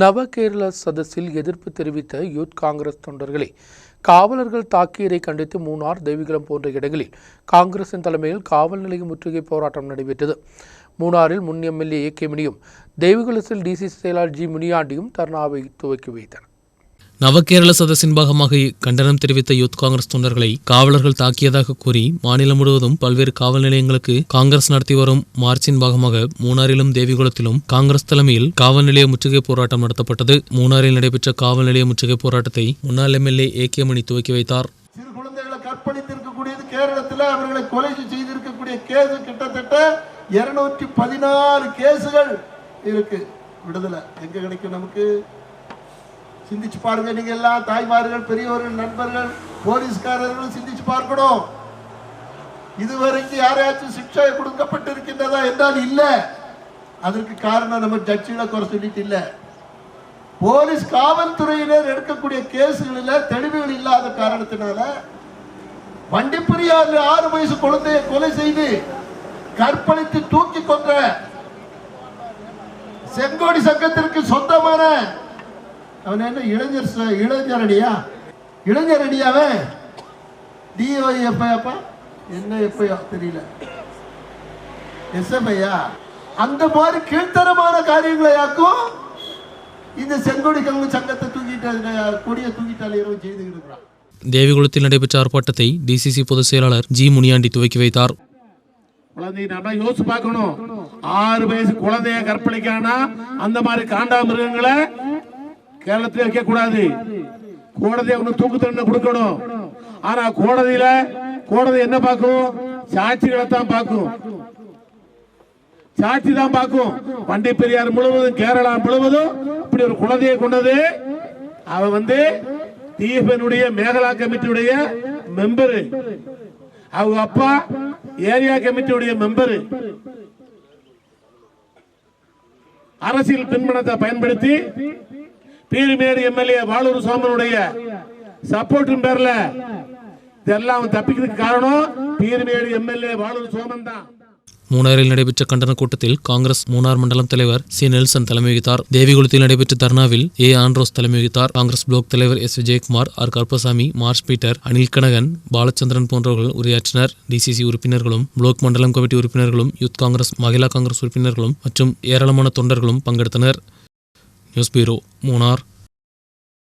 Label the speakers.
Speaker 1: நவகேரள சதஸில் எதிர்ப்பு தெரிவித்த யூத் காங்கிரஸ் தொண்டர்களை காவலர்கள் தாக்கியதை கண்டித்து மூணார் தேவிகுளம் போன்ற இடங்களில் காங்கிரசின் தலைமையில் காவல் நிலைய முற்றுகை போராட்டம் நடைபெற்றது. மூணாறில் முன் எம்எல்ஏ ஏ கே முனியும் தேவிகுளத்தில் டிசிசி செயலாளர் ஜி முனியாண்டியும் தர்ணாவை துவக்கி வைத்தனர்.
Speaker 2: நவகேரள சதஸின் பாகமாக கண்டனம் தெரிவித்த யூத் காங்கிரஸ் தொண்டர்களை காவலர்கள் தாக்கியதாக கூறி மாநிலம் முழுவதும் பல்வேறு காவல் நிலையங்களுக்கு காங்கிரஸ் நடத்தி வரும் மார்ச்சின் பாகமாக மூணாறிலும் தேவிகுளத்திலும் காங்கிரஸ் தலைமையில் காவல் நிலைய முற்றுகை போராட்டம் நடத்தப்பட்டது. மூணாறில் நடைபெற்ற காவல் நிலைய முற்றுகை போராட்டத்தை முன்னாள் எம்எல்ஏ ஏ கே மணி துவக்கி வைத்தார்.
Speaker 3: கேரளத்தில் அவர்களை கொலை செய்திருக்கக்கூடிய கேஸ் கிட்டத்தட்ட இருநூற்றி இருக்கு. விடுதலை எங்க கிடைக்கும் நமக்கு? சிந்திச்சு பாருங்க நீங்க எல்லாம் தாய்மார்கள் பெரியவர்கள் நண்பர்கள் போலீஸ்காரர்களும் சிந்திச்சு பார்க்கணும். இதுவரைக்கும் யாரையாச்சும் சிக்ஷை கொடுக்கப்பட்டிருக்கின்றதா என்றால் இல்லை. அதற்கு காரணம் நம்ம ஜட்ஜிகளை குறை சொல்லிட்டு இல்லை. போலீஸ் காவல்துறையினர் எடுக்கக்கூடிய கேசுகளில் தெளிவுகள் இல்லாத காரணத்தினால வண்டிப்பிரியாறு ஆறு வயசு குழந்தையை கொலை செய்து கற்பழித்து தூக்கி கொன்ற செங்கோடி சங்கத்திற்கு சொந்தமான அவன் என்ன இளைஞர் இளைஞர் அடியா இளைஞர் அடியாவே டிஓ எப்ப என்ன எப்பயோ தெரியல. எஸ்எம்ஐயா அந்த மாதிரி கீழ்த்தரமான காரியங்களை யாக்கும் இந்த செங்கோடி கங்கு சங்கத்தை தூக்கிட்டு கொடியை தூக்கிட்டாலே இரவு செய்துக்கிட்டு இருக்கிறான்
Speaker 2: தேவிகுளத்தில் நடைபெற்ற ஆர்ப்பாட்டத்தை டிசிசி பொதுச் செயலாளர் ஜி முனியாண்டி துவக்கி வைத்தார்.
Speaker 4: குழந்தை நல்லா யோசிச்சு பார்க்கணும். ஆறு வயசு குழந்தைய கற்பழிக்கானா அந்த மாதிரி காண்டா மிருகங்களை கேரளத்தில் வைக்க கூடாது கோடதி அவனு தூக்கு தண்டனை கொடுக்கணும். ஆனா கோடதியில கோடதி என்ன பார்க்கும்? சாட்சிகளை தான் பார்க்கும். சாட்சி தான் பார்க்கும். வண்டி பெரியார் முழுவதும் கேரளா முழுவதும் இப்படி ஒரு குழந்தையை கொண்டது. அவ வந்து டிஎஃப்எனுடைய மேகலா கமிட்டியுடைய மெம்பரு. அவங்க அப்பா ஏரியா கமிட்டியுடைய மெம்பரு. அரசியல் பின்பணத்தை பயன்படுத்தி பீரிமேடு எம்எல்ஏ வாலூர் சோமனுடைய சப்போர்ட்டின் பேர்ல இதெல்லாம் தப்பிக்கிறதுக்கு காரணம் பீரிமேடு எம்எல்ஏ வாலூர் சோமன் தான்.
Speaker 2: மூணாரில் நடைபெற்ற கண்டன கூட்டத்தில் காங்கிரஸ் மூணார் மண்டலம் தலைவர் சி. நெல்சன் தலைமை வகித்தார். தேவிகுளத்தில் நடைபெற்ற தர்ணாவில் ஏ. ஆண்ட்ரோஸ் தலைமை வகித்தார். காங்கிரஸ் பிளாக் தலைவர் எஸ். விஜயகுமார் ஆர். கருப்பசாமி மார்ச் பீட்டர் அனில் கனகன் பாலச்சந்திரன் போன்றவர்கள் உரையாற்றினர். டிசிசி உறுப்பினர்களும் பிளாக் மண்டலம் கமிட்டி உறுப்பினர்களும் யூத் காங்கிரஸ் மகிழா காங்கிரஸ் உறுப்பினர்களும் மற்றும் ஏராளமான தொண்டர்களும் பங்கெடுத்தனர். just be a